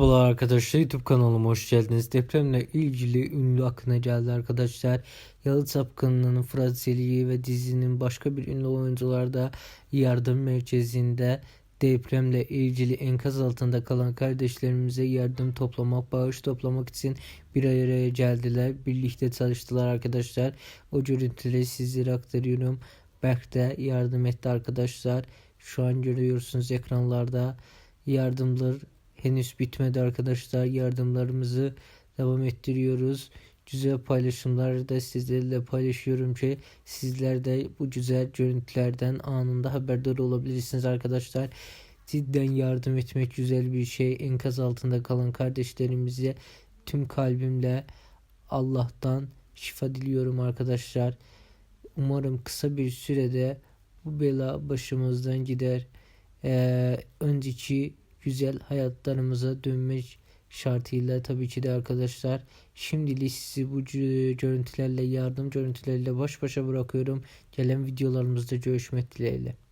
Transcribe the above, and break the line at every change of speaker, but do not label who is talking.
Merhabalar arkadaşlar YouTube kanalıma hoş geldiniz. Depremle ilgili ünlü akına geldi arkadaşlar. Yalı Çapkını'nın Fırat Zeliği ve dizinin başka bir ünlü oyuncular da yardım merkezinde depremle ilgili enkaz altında kalan kardeşlerimize yardım toplamak, bağış toplamak için bir araya geldiler. Birlikte çalıştılar arkadaşlar. O görüntüleri sizlere aktarıyorum. Berk de yardım etti arkadaşlar. Şu an görüyorsunuz ekranlarda yardımlar henüz bitmedi arkadaşlar. Yardımlarımızı devam ettiriyoruz. Güzel paylaşımları da sizlerle paylaşıyorum ki sizler de bu güzel görüntülerden anında haberdar olabilirsiniz arkadaşlar. Cidden yardım etmek güzel bir şey. Enkaz altında kalan kardeşlerimize tüm kalbimle Allah'tan şifa diliyorum arkadaşlar. Umarım kısa bir sürede bu bela başımızdan gider. Ee, önceki güzel hayatlarımıza dönmek şartıyla tabii ki de arkadaşlar. Şimdilik sizi bu gö- görüntülerle yardım görüntüleriyle baş başa bırakıyorum. Gelen videolarımızda görüşmek dileğiyle.